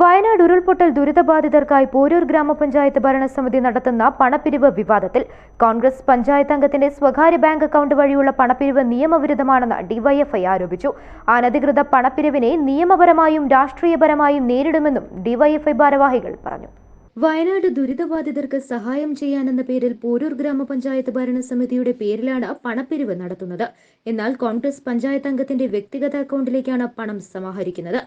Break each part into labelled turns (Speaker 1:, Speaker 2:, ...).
Speaker 1: Wayanad ഉരുൾപൊട്ടൽ ദുരിതബാധിതർക്കായി പോരൂർ ഗ്രാമപഞ്ചായത്ത് ഭരണസമിതി നടത്തുന്ന പണപ്പിരിവ് വിവാദത്തിൽ കോൺഗ്രസ് പഞ്ചായത്ത് അംഗത്തിന്റെ സ്വകാര്യ ബാങ്ക് അക്കൗണ്ട് വഴിയുള്ള പണപ്പിരിവ് നിയമവിരുദ്ധമാണെന്ന് ഡിവൈഎഫ്ഐ ആരോപിച്ചു. അനധികൃത പണപ്പിരിവിനെ നിയമപരമായും രാഷ്ട്രീയപരമായും നേരിടുമെന്നും ഡിവൈഎഫ്ഐ ഭാരവാഹികൾ പറഞ്ഞു. വയനാട് ദുരിതബാധിതർക്ക് സഹായം ചെയ്യാനെന്ന പേരിൽ പോരൂർ ഗ്രാമപഞ്ചായത്ത് ഭരണസമിതിയുടെ പേരിലാണ് പണപ്പിരിവ് നടത്തുന്നത്. എന്നാൽ കോൺഗ്രസ് പഞ്ചായത്ത് അംഗത്തിന്റെ വ്യക്തിഗത അക്കൗണ്ടിലേക്കാണ് പണം സമാഹരിക്കുന്നത്.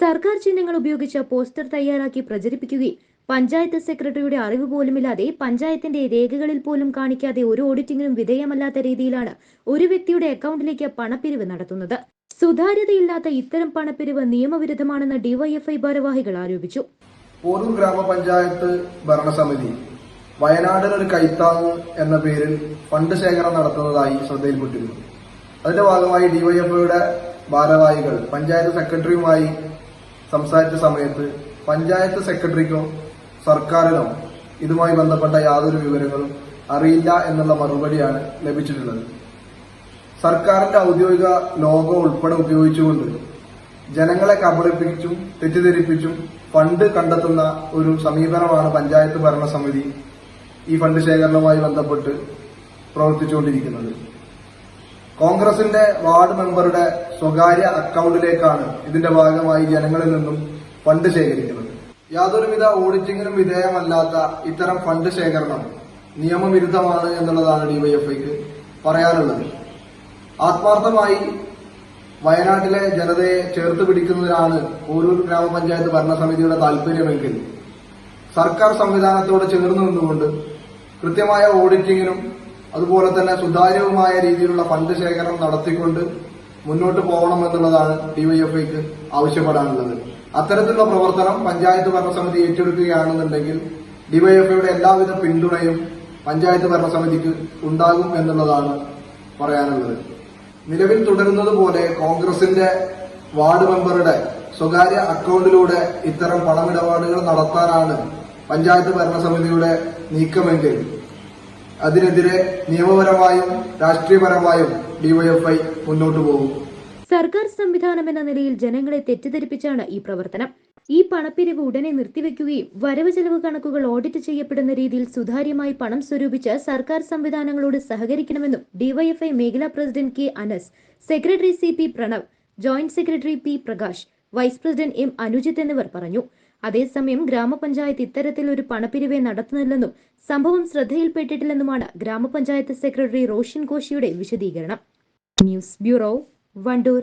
Speaker 1: സർക്കാർ ചിഹ്നങ്ങൾ ഉപയോഗിച്ച പോസ്റ്റർ തയ്യാറാക്കി പ്രചരിപ്പിക്കുകയും പഞ്ചായത്ത് സെക്രട്ടറിയുടെ അറിവ് പോലുമില്ലാതെ പഞ്ചായത്തിന്റെ രേഖകളിൽ പോലും കാണിക്കാതെ ഒരു ഓഡിറ്റിങ്ങിനും വിധേയമല്ലാത്ത രീതിയിലാണ് ഒരു വ്യക്തിയുടെ അക്കൗണ്ടിലേക്ക് പണപ്പിരിവ് നടത്തുന്നത്. സുതാര്യതയില്ലാത്ത ഇത്തരം പണപ്പിരിവ് നിയമവിരുദ്ധമാണെന്ന് ഡിവൈഎഫ്ഐ ഭാരവാഹികൾ ആരോപിച്ചു.
Speaker 2: പോരൂർ ഗ്രാമപഞ്ചായത്ത് ഭരണസമിതി വയനാടിനൊരു കൈത്താങ് എന്ന പേരിൽ ഫണ്ട് ശേഖരണം നടത്തുന്നതായി ശ്രദ്ധയിൽപ്പെട്ടിരുന്നു. അതിന്റെ ഭാഗമായി ഡിവൈഎഫ്ഐയുടെ ഭാരവാഹികൾ പഞ്ചായത്ത് സെക്രട്ടറിയുമായി സംസാരിച്ച സമയത്ത് പഞ്ചായത്ത് സെക്രട്ടറിക്കോ സർക്കാരിനോ ഇതുമായി ബന്ധപ്പെട്ട യാതൊരു വിവരങ്ങളും അറിയില്ല എന്നുള്ള മറുപടിയാണ് ലഭിച്ചിട്ടുള്ളത്. സർക്കാരിന്റെ ഔദ്യോഗിക ലോഗോ ഉൾപ്പെടെ ഉപയോഗിച്ചുകൊണ്ട് ജനങ്ങളെ കബളിപ്പിച്ചും തെറ്റിദ്ധരിപ്പിച്ചും ഫണ്ട് കണ്ടെത്തുന്ന ഒരു സമീപനമാണ് പഞ്ചായത്ത് ഭരണസമിതി ഈ ഫണ്ട് ശേഖരണവുമായി ബന്ധപ്പെട്ട് പ്രവർത്തിച്ചുകൊണ്ടിരിക്കുന്നത്. കോൺഗ്രസിന്റെ വാർഡ് മെമ്പറുടെ സ്വകാര്യ അക്കൗണ്ടിലേക്കാണ് ഇതിന്റെ ഭാഗമായി ജനങ്ങളിൽ നിന്നും ഫണ്ട് ശേഖരിക്കുന്നത്. യാതൊരുവിധ ഓഡിറ്റിംഗിനും വിധേയമല്ലാത്ത ഇത്തരം ഫണ്ട് ശേഖരണം നിയമവിരുദ്ധമാണ് എന്നുള്ളതാണ് ഡിവൈഎഫ്ഐക്ക് പറയാനുള്ളത്. ആത്മാർത്ഥമായി വയനാട്ടിലെ ജനതയെ ചേർത്ത് പിടിക്കുന്നതിനാണ് ഓരോ ഗ്രാമപഞ്ചായത്ത് ഭരണസമിതിയുടെ താൽപര്യമെങ്കിൽ സർക്കാർ സംവിധാനത്തോട് ചേർന്ന് നിന്നുകൊണ്ട് കൃത്യമായ ഓഡിറ്റിങ്ങിനും അതുപോലെ തന്നെ സുതാര്യവുമായ രീതിയിലുള്ള ഫണ്ട് ശേഖരണം നടത്തിക്കൊണ്ട് മുന്നോട്ട് പോകണമെന്നുള്ളതാണ് ഡിവൈഎഫ്ഐക്ക് ആവശ്യപ്പെടാനുള്ളത്. അത്തരത്തിലുള്ള പ്രവർത്തനം പഞ്ചായത്ത് ഭരണസമിതി ഏറ്റെടുക്കുകയാണെന്നുണ്ടെങ്കിൽ ഡിവൈഎഫ്ഐയുടെ എല്ലാവിധ പിന്തുണയും പഞ്ചായത്ത് ഭരണസമിതിക്ക് ഉണ്ടാകും എന്നുള്ളതാണ് പറയാനുള്ളത്. നിലവിൽ തുടരുന്നത് പോലെ കോൺഗ്രസിന്റെ വാർഡ് മെമ്പറുടെ സ്വകാര്യ അക്കൗണ്ടിലൂടെ ഇത്തരം പണമിടപാടുകൾ നടത്താനാണ് പഞ്ചായത്ത് ഭരണസമിതിയുടെ നീക്കമെങ്കിൽ അതിനെതിരെ നിയമപരമായും രാഷ്ട്രീയപരമായും ഡിവൈഎഫ്ഐ മുന്നോട്ടു പോകും.
Speaker 1: സർക്കാർ സംവിധാനം എന്ന നിലയിൽ ജനങ്ങളെ തെറ്റിദ്ധരിപ്പിച്ചാണ് ഈ പ്രവർത്തനം. ഈ പണപ്പിരിവ് ഉടനെ നിർത്തിവെക്കുകയും വരവ് ചെലവ് കണക്കുകൾ ഓഡിറ്റ് ചെയ്യപ്പെടുന്ന രീതിയിൽ സുതാര്യമായി പണം സ്വരൂപിച്ച് സർക്കാർ സംവിധാനങ്ങളോട് സഹകരിക്കണമെന്നും ഡിവൈഎഫ്ഐ മേഖലാ president K Anas secretary C P Pranav joint secretary P Prakash vice president M Anujith എന്നിവർ പറഞ്ഞു. അതേസമയം ഗ്രാമപഞ്ചായത്ത് ഇത്തരത്തിൽ ഒരു പണപ്പിരിവെ നടത്തുന്നില്ലെന്നും സംഭവം ശ്രദ്ധയിൽപ്പെട്ടിട്ടില്ലെന്നുമാണ് ഗ്രാമപഞ്ചായത്ത് സെക്രട്ടറി റോഷൻ കോശിയുടെ വിശദീകരണം. News bureau Wandoor.